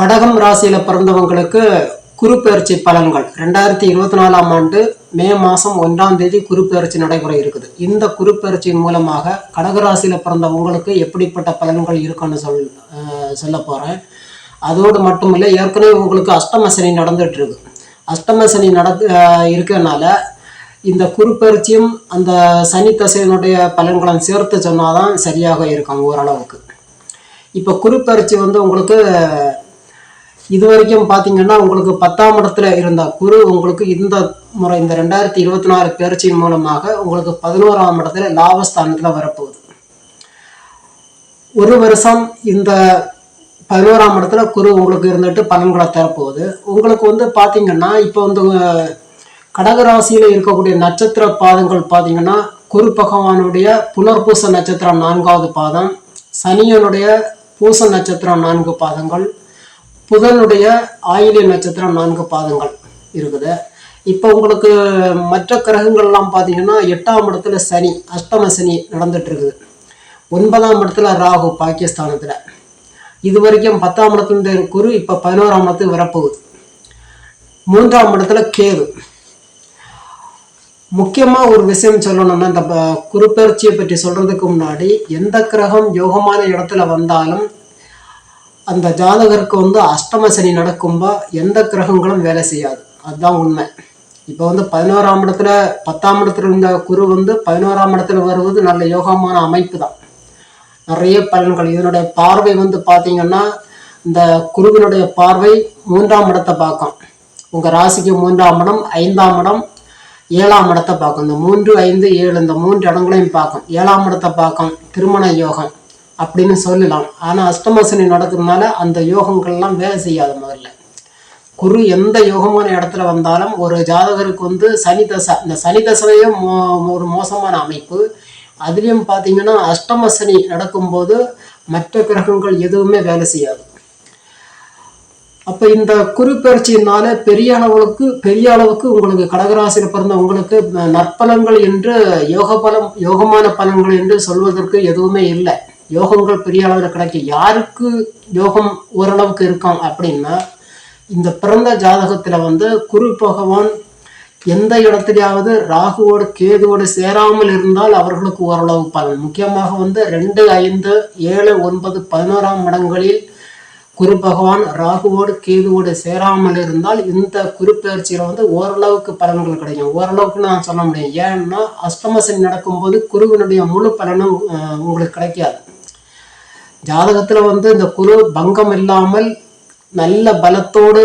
கடகம் ராசியில பிறந்தவங்களுக்கு குரு பலன்கள். ரெண்டாயிரத்தி இருபத்தி நாலாம் ஆண்டு மே மாதம் ஒன்றாம் தேதி குரு நடைமுறை நடைபெற இருக்குது. இந்த குரு பெயர்ச்சியின் மூலமாக கடகராசியில பிறந்தவங்களுக்கு எப்படிப்பட்ட பலன்கள் இருக்குன்னு சொல் சொல்ல போகிறேன் அதோடு மட்டும் இல்லை ஏற்கனவே உங்களுக்கு அஷ்டம சனி நடந்துட்டு இருக்கு அஷ்டம சனி நடந்து அஹ் இந்த குறுப்பெயர்ச்சியும் அந்த சனி தசையினுடைய பலன்களும் சேர்த்து சொன்னாதான் சரியாக இருக்கும் ஓரளவுக்கு. இப்போ குறுப்பெயர்ச்சி வந்து உங்களுக்கு இது வரைக்கும் பார்த்தீங்கன்னா உங்களுக்கு பத்தாம் இடத்துல இருந்த குரு உங்களுக்கு இந்த முறை இந்த ரெண்டாயிரத்தி இருபத்தி நாலு பேர்ச்சியின் மூலமாக உங்களுக்கு பதினோராம் இடத்துல லாபஸ்தானத்தில் வரப்போகுது. ஒரு வருஷம் இந்த பதினோராம் இடத்துல குரு உங்களுக்கு இருந்துட்டு பலன்களை தரப்போகுது. உங்களுக்கு வந்து பார்த்தீங்கன்னா இப்போ வந்து கடகராசியில் இருக்கக்கூடிய நட்சத்திர பாதங்கள் பார்த்தீங்கன்னா குரு பகவானுடைய புனர்பூச நட்சத்திரம் நான்காவது பாதம் சனியனுடைய பூச நட்சத்திரம் நான்கு பாதங்கள் புதனுடைய ஆயிலிய நட்சத்திரம் நான்கு பாதங்கள் இருக்குது. இப்போ உங்களுக்கு மற்ற கிரகங்கள்லாம் பார்த்தீங்கன்னா எட்டாம் இடத்துல சனி அஷ்டம சனி நடந்துட்டு இருக்குது ஒன்பதாம் இடத்துல ராகு பாகிஸ்தானத்தில் இது வரைக்கும் பத்தாம் இடத்துல இருந்த குரு இப்போ பதினோராம் இடத்துக்கு வரப்போகுது. மூன்றாம் இடத்துல கேது. முக்கியமாக ஒரு விஷயம் சொல்லணும்னா இந்த ப- குருப்பெயர்ச்சியை பற்றி சொல்கிறதுக்கு முன்னாடி எந்த கிரகம் யோகமான இடத்துல வந்தாலும் அந்த ஜாதகருக்கு வந்து அஷ்டம சனி நடக்கும்போ எந்த கிரகங்களும் வேலை செய்யாது. அதுதான் உண்மை. இப்போ வந்து பதினோராம் இடத்துல பத்தாம் இடத்துல இருந்த குரு வந்து பதினோராம் இடத்துல வருவது நல்ல யோகமான அமைப்பு தான் நிறைய பலன்கள். இதனுடைய பார்வை வந்து பார்த்தீங்கன்னா இந்த குருவினுடைய பார்வை மூன்றாம் இடத்தை பார்க்கும். உங்கள் ராசிக்கு மூன்றாம் இடம் ஐந்தாம் இடம் ஏழாம் இடத்தை பார்க்கும். இந்த மூன்று ஐந்து ஏழு இந்த மூன்று இடங்களையும் பார்க்கும். ஏழாம் இடத்தை பார்க்கும். திருமண யோகம். அப்படின்னு சொல்லலாம். ஆனால் அஷ்டமசனி நடக்கிறதுனால அந்த யோகங்கள்லாம் வேலை செய்யாது முதல்ல. குரு எந்த யோகமான இடத்துல வந்தாலும் ஒரு ஜாதகருக்கு வந்து சனி தசை இந்த சனி தசையே மோ ஒரு மோசமான அமைப்பு. அதுலேயும் பார்த்தீங்கன்னா அஷ்டம சனி நடக்கும்போது மற்ற கிரகங்கள் எதுவுமே வேலை செய்யாது. அப்போ இந்த குரு பெரிய அளவுக்கு பெரிய அளவுக்கு உங்களுக்கு கடகராசியில் பிறந்த உங்களுக்கு நற்பலன்கள் என்று யோக பலம் யோகமான பலன்கள் என்று சொல்வதற்கு எதுவுமே இல்லை. யோகங்கள் பெரிய அளவில் கிடைக்கும் யாருக்கு யோகம் ஓரளவுக்கு இருக்கும் அப்படின்னா இந்த பிறந்த ஜாதகத்தில் வந்து குரு பகவான் எந்த இடத்துலையாவது ராகுவோடு கேதுவோடு சேராமல் இருந்தால் அவர்களுக்கு ஓரளவு பலன். முக்கியமாக வந்து ரெண்டு ஐந்து ஏழு ஒன்பது பதினோராம் இடங்களில் குரு பகவான் ராகுவோடு கேதுவோடு சேராமல் இருந்தால் இந்த குருப்பெயர்ச்சியில் வந்து ஓரளவுக்கு பலன்கள் கிடைக்கும். ஓரளவுக்கு நான் சொல்ல முடியும். ஏன்னா அஷ்டமசனி நடக்கும்போது குருவினுடைய முழு பலனும் உங்களுக்கு கிடைக்காது. ஜாதகத்தில் வந்து இந்த குரு பங்கம் இல்லாமல் நல்ல பலத்தோடு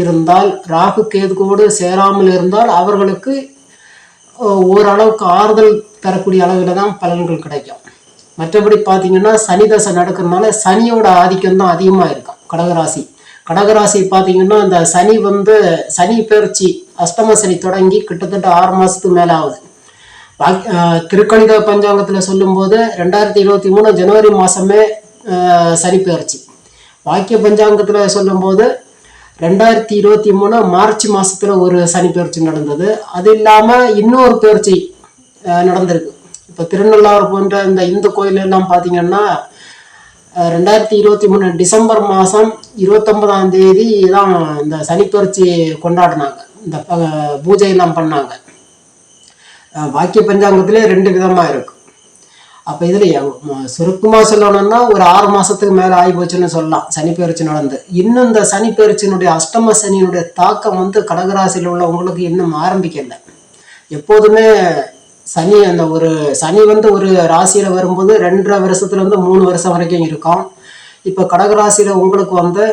இருந்தால் ராகு கேதுகோடு சேராமல் இருந்தால் அவர்களுக்கு ஓரளவுக்கு ஆறுதல் தரக்கூடிய அளவில் தான் பலன்கள் கிடைக்கும். மற்றபடி பார்த்தீங்கன்னா சனி தசை நடக்கிறதுனால சனியோட ஆதிக்கம் தான் அதிகமாக இருக்கும். கடகராசி. கடகராசி பார்த்தீங்கன்னா இந்த சனி வந்து சனி பெயர்ச்சி அஷ்டம சனி தொடங்கி கிட்டத்தட்ட ஆறு மாதத்துக்கு மேலே ஆகுது. திருக்கணித பஞ்சாங்கத்தில் சொல்லும்போது ரெண்டாயிரத்தி இருபத்தி மூணு ஜனவரி மாதமே சரிபெயர்ச்சி வாக்கிய பஞ்சாங்கத்தில் சொல்லும்போது ரெண்டாயிரத்தி இருபத்தி மூணு மார்ச் மாதத்தில் ஒரு சனிப்பெயர்ச்சி நடந்தது. அது இல்லாமல் இன்னொரு பெயர்ச்சி நடந்திருக்கு. இப்போ திருநள்ளாறு போன்ற இந்த இந்து கோயில் எல்லாம் பார்த்தீங்கன்னா ரெண்டாயிரத்தி இருபத்தி மூணு டிசம்பர் மாதம் இருபத்தொன்பதாம் தேதி தான் இந்த சனிப்பெயர்ச்சி கொண்டாடினாங்க. இந்த பூஜையெல்லாம் பண்ணாங்க. வாக்கிய பஞ்சாங்கத்திலே ரெண்டு விதமாக இருக்கு. அப்போ இதில் சுருக்கமாக சொல்லணும்னா ஒரு ஆறு மாதத்துக்கு மேலே ஆகி போச்சுன்னு சொல்லலாம். சனி பெயர்ச்சி நடந்து. இன்னும் இந்த சனி பெயர்ச்சியினுடைய அஷ்டம சனியினுடைய தாக்கம் வந்து கடகராசியில் உள்ளவங்களுக்கு இன்னும் ஆரம்பிக்கல. எப்போதுமே சனி அந்த ஒரு சனி வந்து ஒரு ராசியில் வரும்போது ரெண்டரை வருஷத்துலேருந்து மூணு வருஷம் வரைக்கும் இருக்கும். இப்போ கடகராசியில் உங்களுக்கு வந்து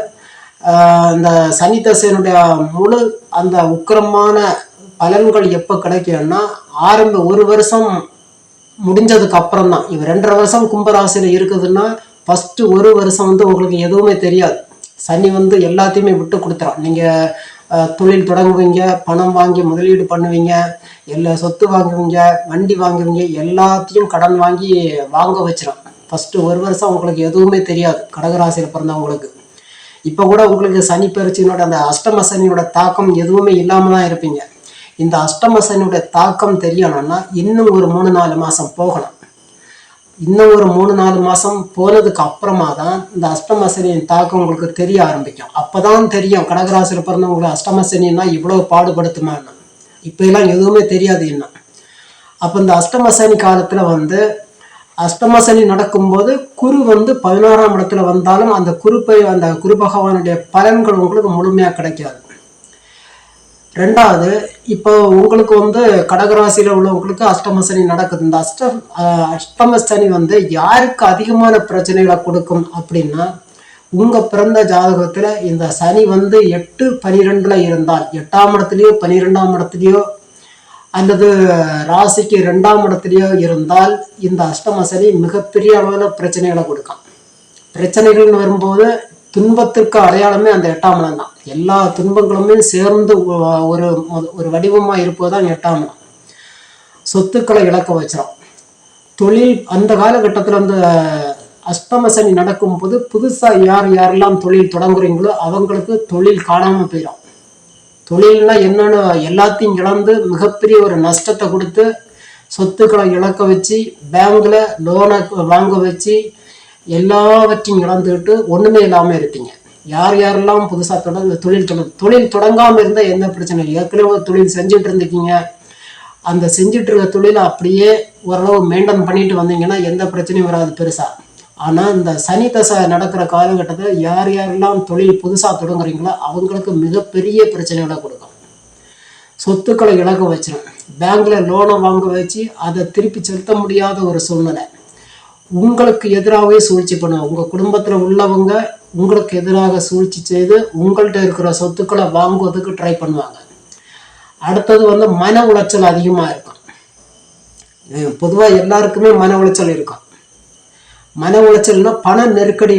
இந்த சனி தசையினுடைய முழு அந்த உக்கிரமான பலன்கள் எப்போ கிடைக்கும்னா ஆரம்ப ஒரு வருஷம் முடிஞ்சதுக்கு அப்புறம் தான் இவ ரெண்டரை வருஷம் கும்பராசியில் இருக்குதுன்னா ஃபஸ்ட்டு ஒரு வருஷம் வந்து உங்களுக்கு எதுவுமே தெரியாது. சனி வந்து எல்லாத்தையுமே விட்டு கொடுத்துரும். நீங்கள் தொழில் தொடங்குவீங்க பணம் வாங்கி முதலீடு பண்ணுவீங்க எல்லா சொத்து வாங்குவீங்க வண்டி வாங்குவீங்க எல்லாத்தையும் கடன் வாங்கி வாங்க வச்சிடும் ஃபஸ்ட்டு ஒரு வருஷம் உங்களுக்கு எதுவுமே தெரியாது கடகராசியில் பிறந்தவங்களுக்கு. இப்போ கூட உங்களுக்கு சனி பயிற்சியினோட அந்த அஷ்டம சனியோட தாக்கம் எதுவுமே இல்லாமல் தான் இருப்பீங்க. இந்த அஷ்டம தாக்கம் தெரியணும்னா இன்னும் ஒரு மூணு நாலு மாதம் போகணும். இன்னும் ஒரு மூணு நாலு மாதம் போனதுக்கு அப்புறமா தான் இந்த அஷ்டம சனியின் தாக்கம் உங்களுக்கு தெரிய ஆரம்பிக்கும். அப்போதான் தெரியும் கடகராசியில் பிறந்தவங்களுக்கு அஷ்டம சனின்னா இவ்வளவு பாடுபடுத்துமான்னு இப்போ எல்லாம் எதுவுமே தெரியாது என்ன? அப்போ இந்த அஷ்டம சனி வந்து அஷ்டமசனி நடக்கும்போது குரு வந்து பதினாறாம் இடத்துல வந்தாலும் அந்த குருப்பை அந்த குரு பகவானுடைய பலன்கள் உங்களுக்கு முழுமையாக கிடைக்காது. ரெண்டாவது இப்போ உங்களுக்கு வந்து கடகராசியில் உள்ளவங்களுக்கு அஷ்டம சனி நடக்குது. இந்த அஷ்ட அஷ்டம சனி வந்து யாருக்கு அதிகமான பிரச்சனைகளை கொடுக்கும் அப்படின்னா உங்கள் பிறந்த ஜாதகத்தில் இந்த சனி வந்து எட்டு பனிரெண்டில் இருந்தால் எட்டாம் இடத்துலையோ பனிரெண்டாம் இடத்துலையோ அல்லது ராசிக்கு ரெண்டாம் இடத்துலையோ இருந்தால் இந்த அஷ்டம சனி மிகப்பெரிய அளவில் பிரச்சனைகளை கொடுக்கும். பிரச்சனைகள்னு வரும்போது துன்பத்திற்கு அடையாளமே அந்த எட்டாம் தான். எல்லா துன்பங்களுமே சேர்ந்து ஒரு ஒரு ஒரு இருப்பது தான் எட்டாம் இடம். சொத்துக்களை இழக்க வச்சிடும் தொழில் அந்த காலகட்டத்தில் அந்த அஷ்டம சனி நடக்கும்போது புதுசாக யார் யாரெல்லாம் தொழில் தொடங்குறீங்களோ அவங்களுக்கு தொழில் காணாமல் போயிடும் தொழில்னா என்னென்ன எல்லாத்தையும் இழந்து மிகப்பெரிய ஒரு நஷ்டத்தை கொடுத்து சொத்துக்களை இழக்க வச்சு பேங்கில் லோனை வாங்க வச்சு எல்லாவற்றையும் இழந்துக்கிட்டு ஒண்ணுமே இல்லாம இருப்பீங்க. யார் யாரெல்லாம் புதுசா தொடங்க தொழில் தொடங்க தொழில் தொடங்காம இருந்தா எந்த பிரச்சனை இல்லை. ஏற்கனவே ஒரு தொழில் செஞ்சுட்டு இருந்திருக்கீங்க. அந்த செஞ்சுட்டு இருக்க தொழிலை அப்படியே ஓரளவு மெயின்டைன் பண்ணிட்டு வந்தீங்கன்னா எந்த பிரச்சனையும் வராது பெருசா. ஆனா இந்த சனி தசை நடக்கிற காலகட்டத்தில் யார் யாரெல்லாம் தொழில் புதுசா தொடங்குறீங்களோ அவங்களுக்கு மிகப்பெரிய பிரச்சனைகளை கொடுக்கும். சொத்துக்களை இழக்க வச்சிடும் பேங்க்ல லோனை வாங்க வச்சு அதை திருப்பி செலுத்த முடியாத ஒரு சூழ்நிலை. உங்களுக்கு எதிராகவே சூழ்ச்சி பண்ணுவாங்க. உங்கள் குடும்பத்தில் உள்ளவங்க உங்களுக்கு எதிராக சூழ்ச்சி செய்து உங்கள்கிட்ட இருக்கிற சொத்துக்களை வாங்குவதுக்கு ட்ரை பண்ணுவாங்க. அடுத்தது வந்து மன உளைச்சல் அதிகமாக இருக்கும். பொதுவாக எல்லாருக்குமே மன உளைச்சல் இருக்கும். மன உளைச்சல்னா பண நெருக்கடி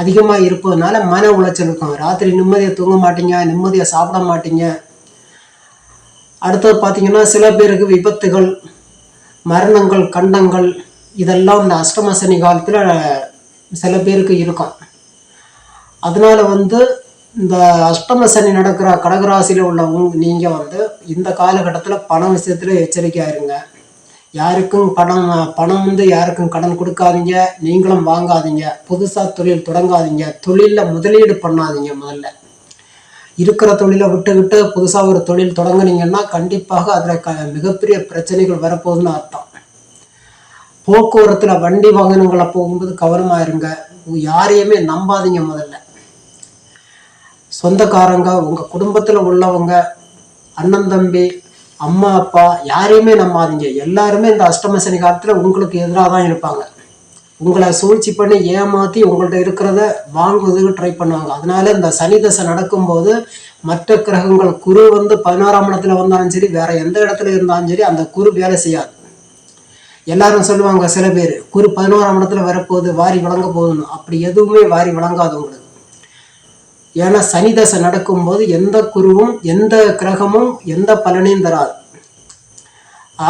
அதிகமாக இருப்பதுனால மன உளைச்சல் இருக்கும். ராத்திரி நிம்மதியாக தூங்க மாட்டீங்க நிம்மதியாக சாப்பிட மாட்டீங்க. அடுத்தது பார்த்தீங்கன்னா சில பேருக்கு விபத்துகள் மரணங்கள் கண்டங்கள் இதெல்லாம் இந்த அஷ்டம சனி காலத்தில் சில பேருக்கு இருக்கும். அதனால் வந்து இந்த அஷ்டம சனி நடக்கிற கடகராசியில் உள்ளவங்க நீங்கள் வந்து இந்த காலகட்டத்தில் பண விஷயத்தில் எச்சரிக்கையா இருங்க யாருக்கும் பணம் பணம் வந்து யாருக்கும் கடன் கொடுக்காதீங்க நீங்களும் வாங்காதீங்க புதுசாக தொழில் தொடங்காதீங்க தொழிலில் முதலீடு பண்ணாதீங்க முதல்ல. இருக்கிற தொழிலை விட்டுக்கிட்டு புதுசாக ஒரு தொழில் தொடங்குனீங்கன்னா கண்டிப்பாக அதில் க மிகப்பெரிய பிரச்சனைகள் வரப்போகுதுன்னு அர்த்தம். போக்குவரத்தில் வண்டி வாகனங்களை போகும்போது கவனமாக இருங்க. யாரையுமே நம்பாதீங்க முதல்ல. சொந்தக்காரங்க உங்கள் குடும்பத்தில் உள்ளவங்க அண்ணன் தம்பி அம்மா அப்பா யாரையுமே நம்பாதீங்க. எல்லாருமே இந்த அஷ்டம சனி காலத்தில் உங்களுக்கு எதிராக தான் இருப்பாங்க. உங்களை சூழ்ச்சி பண்ணி ஏமாத்தி உங்கள்ட்ட இருக்கிறத வாங்குவதுக்கு ட்ரை பண்ணுவாங்க. அதனால இந்த சனி தசை நடக்கும்போது மற்ற கிரகங்கள் குரு வந்து பதினாறாம் இடத்துல வந்தாலும் சரி வேற எந்த இடத்துல இருந்தாலும் சரி அந்த குரு வேலை செய்யாது. எல்லாரும் சொல்லுவாங்க சில பேர் குரு பதினோராம் இடத்துல வரப்போகுது வாரி வழங்க போகுதுன்னு. அப்படி எதுவுமே வாரி வழங்காது உங்களுக்கு. ஏன்னா சனி தசை நடக்கும்போது எந்த குருவும் எந்த கிரகமும் எந்த பலனையும் தராது.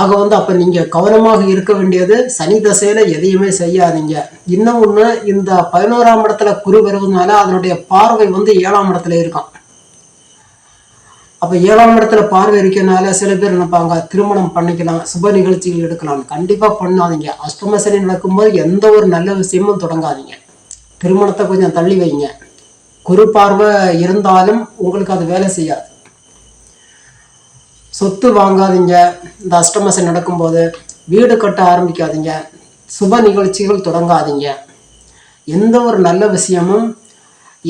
ஆக வந்து அப்போ நீங்கள் கவனமாக இருக்க வேண்டியது சனி தசையில் எதையுமே செய்யாதீங்க. இன்னும் ஒன்று இந்த பதினோராம் இடத்துல குரு வருவதனால அதனுடைய பார்வை வந்து ஏழாம் இடத்துல இருக்கும் அப்போ ஏழாம் இடத்துல பார்வை இருக்கனால சில பேர் நினைப்பாங்க திருமணம் பண்ணிக்கலாம் சுப நிகழ்ச்சிகள் எடுக்கலாம். கண்டிப்பாக பண்ணாதீங்க. அஷ்டம சனி நடக்கும்போது எந்த ஒரு நல்ல விஷயமும் தொடங்காதீங்க. திருமணத்தை கொஞ்சம் தள்ளி வைங்க. குரு பார்வை இருந்தாலும் உங்களுக்கு அது வேலை செய்யாது. சொத்து வாங்காதீங்க. இந்த அஷ்டமசன் நடக்கும்போது வீடு கட்ட ஆரம்பிக்காதீங்க. சுப நிகழ்ச்சிகள் தொடங்காதீங்க. எந்த ஒரு நல்ல விஷயமும்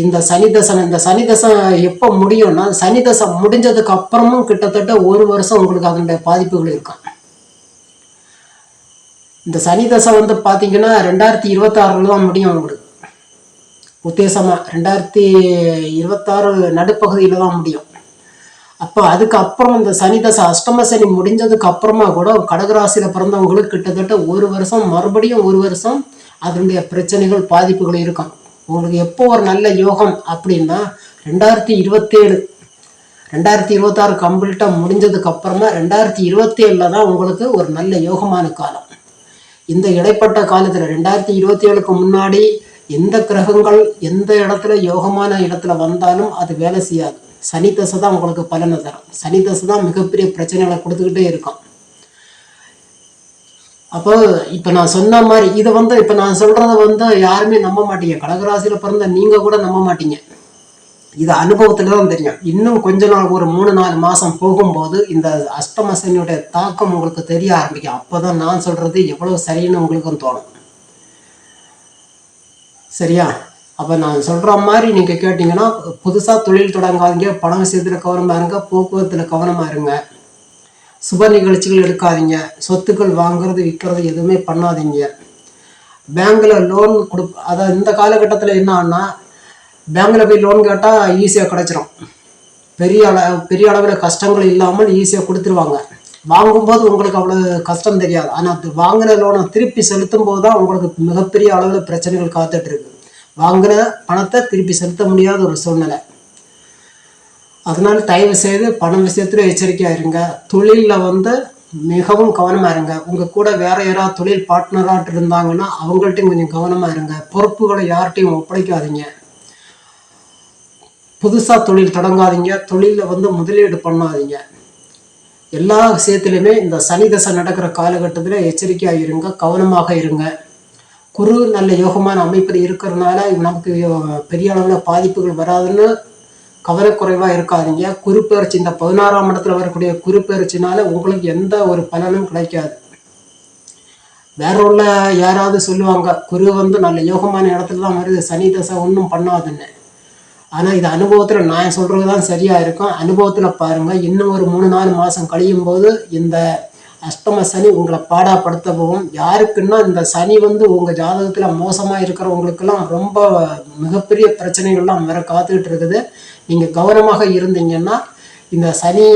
இந்த சனி தசனம் இந்த சனி தசம் எப்போ முடியும்னா சனி தசம் முடிஞ்சதுக்கு அப்புறமும் கிட்டத்தட்ட ஒரு வருஷம் உங்களுக்கு அதனுடைய பாதிப்புகள் இருக்கும். இந்த சனி தசை வந்து பார்த்தீங்கன்னா ரெண்டாயிரத்தி இருபத்தாறுல தான் முடியும் உங்களுக்கு. உத்தேசமாக ரெண்டாயிரத்தி இருபத்தாறு நடுப்பகுதியில் தான் முடியும். அப்போ அதுக்கு அப்புறம் இந்த சனி தசை அஷ்டம சனி முடிஞ்சதுக்கு அப்புறமா கூட கடகராசியில் பிறந்தவங்களுக்கு கிட்டத்தட்ட ஒரு வருஷம் மறுபடியும் ஒரு வருஷம் அதனுடைய பிரச்சனைகள் பாதிப்புகள் இருக்கும். உங்களுக்கு எப்போ ஒரு நல்ல யோகம் அப்படின்னா ரெண்டாயிரத்தி இருபத்தேழு. ரெண்டாயிரத்தி இருபத்தாறு கம்ப்ளீட்டாக முடிஞ்சதுக்கு அப்புறமா ரெண்டாயிரத்தி இருபத்தேழில் தான் உங்களுக்கு ஒரு நல்ல யோகமான காலம். இந்த இடைப்பட்ட காலத்தில் ரெண்டாயிரத்தி இருபத்தி ஏழுக்கு முன்னாடி எந்த கிரகங்கள் எந்த இடத்துல யோகமான இடத்துல வந்தாலும் அது வேலை செய்யாது. சனி தசை தான் உங்களுக்கு பலனை தரும். சனி தசை தான் மிகப்பெரிய பிரச்சனைகளை கொடுத்துக்கிட்டே இருக்கும் அப்போ இப்போ நான் சொன்ன மாதிரி இதை வந்து இப்போ நான் சொல்கிறத வந்து யாருமே நம்ப மாட்டீங்க. கடகராசியில் பிறந்த நீங்கள் கூட நம்ப மாட்டீங்க. இது அனுபவத்தில் தான் தெரியும். இன்னும் கொஞ்ச நாள் ஒரு மூணு நாலு மாதம் போகும்போது இந்த அஷ்டமசனியுடைய தாக்கம் உங்களுக்கு தெரிய ஆரம்பிக்கும். அப்போ தான் நான் சொல்கிறது எவ்வளோ சரின்னு உங்களுக்கும் தோணும். சரியா? அப்போ நான் சொல்கிற மாதிரி நீங்கள் கேட்டிங்கன்னா புதுசாக தொழில் தொடங்காதீங்க. பணம் விஷயத்தில் கவனமாக இருங்க. போக்குவரத்தில் கவனமாக இருங்க. சுப நிகழ்ச்சிகள் எடுக்காதீங்க. சொத்துக்கள் வாங்குறது விற்கிறது எதுவுமே பண்ணாதீங்க. பேங்க்கில் லோன் கொடு அதாவது இந்த காலகட்டத்தில் என்ன பேங்க்கில் போய் லோன் கேட்டால் ஈஸியாக கிடச்சிரும். பெரிய அள பெரிய அளவில் கஷ்டங்கள் இல்லாமல் ஈஸியாக கொடுத்துருவாங்க. வாங்கும்போது உங்களுக்கு அவ்வளோ கஷ்டம் தெரியாது. ஆனால் அது வாங்கின லோனை திருப்பி செலுத்தும் போது தான் உங்களுக்கு மிகப்பெரிய அளவில் பிரச்சனைகள் காத்துட்ருக்கு வாங்கின பணத்தை திருப்பி செலுத்த முடியாத ஒரு சூழ்நிலை. அதனால் தயவு செய்து பணம் விஷயத்துல எச்சரிக்கையாக இருங்க. தொழிலில் வந்து மிகவும் கவனமாக இருங்க. உங்கள் கூட வேற யாராவது தொழில் பார்ட்னராக இருந்தாங்கன்னா அவங்கள்ட்டையும் கொஞ்சம் கவனமாக இருங்க. பொறுப்புகளை யார்கிட்டையும் ஒப்படைக்காதீங்க. புதுசாக தொழில் தொடங்காதீங்க. தொழிலில் வந்து முதலீடு பண்ணாதீங்க. எல்லா விஷயத்துலையுமே இந்த சனி தசை நடக்கிற காலகட்டத்தில் எச்சரிக்கையாக இருங்க. கவனமாக இருங்க. குரு நல்ல யோகமான அமைப்பில் இருக்கிறதுனால நமக்கு பெரிய அளவில் பாதிப்புகள் வராதுன்னு கவனக்குறைவாக இருக்காதீங்க. குருப்பெயர்ச்சி இந்த பதினாறாம் இடத்துல வரக்கூடிய குறிப்பெயர்ச்சினால உங்களுக்கு எந்த ஒரு பலனும் கிடைக்காது. வேற உள்ள யாராவது சொல்லுவாங்க குரு வந்து நல்ல யோகமான இடத்துல தான் வருது சனி தசை ஒன்றும் பண்ணாதுன்னு. ஆனால் இது அனுபவத்தில் நான் சொல்கிறது தான் சரியாக இருக்கும். அனுபவத்தில் பாருங்கள் இன்னும் ஒரு மூணு நாலு மாதம் கழியும் போது இந்த அஷ்டம சனி உங்களை பாடாப்படுத்த போகும். யாருக்குன்னா இந்த சனி வந்து உங்கள் ஜாதகத்தில் மோசமாக இருக்கிறவங்களுக்கெல்லாம் ரொம்ப மிகப்பெரிய பிரச்சனைகள்லாம் வேற காத்துக்கிட்டு இருக்குது. நீங்கள் கவனமாக இருந்தீங்கன்னா இந்த சனி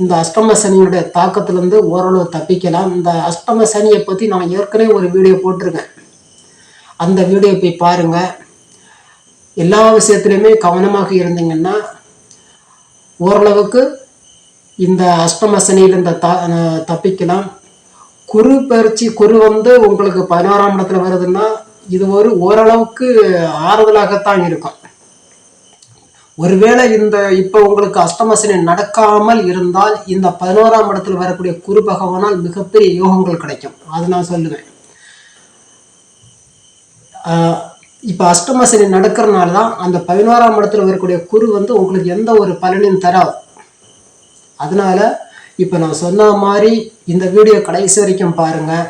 இந்த அஷ்டம சனியுடைய தாக்கத்துலேருந்து ஓரளவு தப்பிக்கலாம். இந்த அஷ்டம சனியை பற்றி நான் ஏற்கனவே ஒரு வீடியோ போட்டிருக்கேன். அந்த வீடியோ போய் பாருங்கள் எல்லா விஷயத்துலையுமே கவனமாக இருந்தீங்கன்னா ஓரளவுக்கு இந்த அஷ்டம சனியிலிருந்து த தப்பிக்கலாம். குரு பயிற்சி குரு வந்து உங்களுக்கு பதினோராம் இடத்துல வருதுன்னா இது ஒரு ஓரளவுக்கு ஆறுதலாகத்தான் இருக்கும். ஒருவேளை இந்த இப்போ உங்களுக்கு அஷ்டமசனி நடக்காமல் இருந்தால் இந்த பதினோராம் இடத்தில் வரக்கூடிய குரு பகவானால் மிகப்பெரிய யோகங்கள் கிடைக்கும். அது நான் சொல்லுவேன். இப்போ அஷ்டமசனி நடக்கிறனால தான் அந்த பதினோராம் இடத்துல வரக்கூடிய குரு வந்து உங்களுக்கு எந்த ஒரு பலனையும் தராது. அதனால் இப்போ நான் சொன்ன மாதிரி இந்த வீடியோ கடைசி வரைக்கும் பாருங்கள்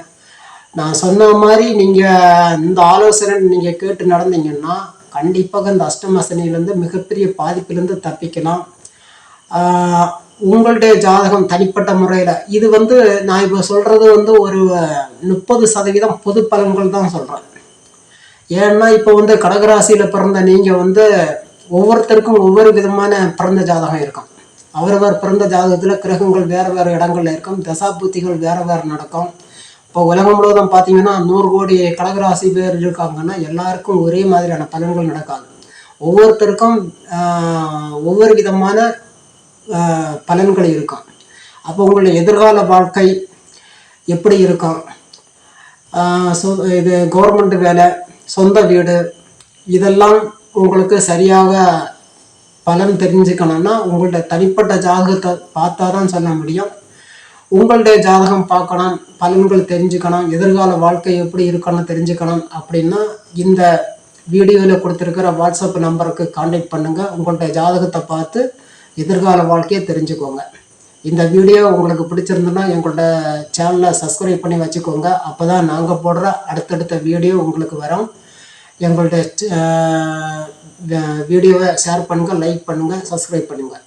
நான் சொன்ன மாதிரி நீங்கள் இந்த ஆலோசனை நீங்கள் கேட்டு நடந்தீங்கன்னா கண்டிப்பாக இந்த அஷ்டம சனியிலேருந்து மிகப்பெரிய பாதிப்பிலேருந்து தப்பிக்கலாம். உங்களுடைய ஜாதகம் தனிப்பட்ட முறையில். இது வந்து நான் இப்போ சொல்கிறது வந்து ஒரு முப்பது சதவீதம் பொது பலன்கள் தான் சொல்கிறேன் ஏன்னா இப்போ வந்து கடகராசியில் பிறந்த நீங்கள் வந்து ஒவ்வொருத்தருக்கும் ஒவ்வொரு விதமான பிறந்த ஜாதகம் இருக்கும். அவரவர் பிறந்த ஜாதகத்தில் கிரகங்கள் வேறு வேறு இடங்கள்ல இருக்கும். தசாபூத்திகள் வேறு வேறு நடக்கும். இப்போ உலகம் முழுவதும் பார்த்தீங்கன்னா நூறு கோடி கடகராசி பேர் இருக்காங்கன்னா எல்லாருக்கும் ஒரே மாதிரியான பலன்கள் நடக்காது. ஒவ்வொருத்தருக்கும் ஒவ்வொரு விதமான பலன்கள் இருக்கும். அப்போ உங்களுடைய எதிர்கால வாழ்க்கை எப்படி இருக்கும்? சொ- இது கவர்மெண்ட் வேலை சொந்த வீடு இதெல்லாம் உங்களுக்கு சரியாக பலன் தெரிஞ்சுக்கணும்னா உங்கள்கிட்ட தனிப்பட்ட ஜாதகத்தை பார்த்தா தான் சொல்ல முடியும். உங்களுடைய ஜாதகம் பார்க்கணும் பலன்கள் தெரிஞ்சுக்கணும் எதிர்கால வாழ்க்கை எப்படி இருக்கணும்னு தெரிஞ்சுக்கணும் அப்படின்னா இந்த வீடியோவில் கொடுத்துருக்கிற வாட்ஸ்அப் நம்பருக்கு காண்டாக்ட் பண்ணுங்கள் உங்களுடைய ஜாதகத்தை பார்த்து எதிர்கால வாழ்க்கையை தெரிஞ்சுக்கோங்க. இந்த வீடியோ உங்களுக்கு பிடிச்சிருந்துன்னா எங்களோட சேனலை சப்ஸ்கிரைப் பண்ணி வச்சுக்கோங்க. அப்போ தான் நாங்கள் போடுற அடுத்தடுத்த வீடியோ உங்களுக்கு வரும். எங்களுடைய வீடியோவை ஷேர் பண்ணுங்கள் லைக் பண்ணுங்கள் சப்ஸ்கிரைப் பண்ணுங்கள்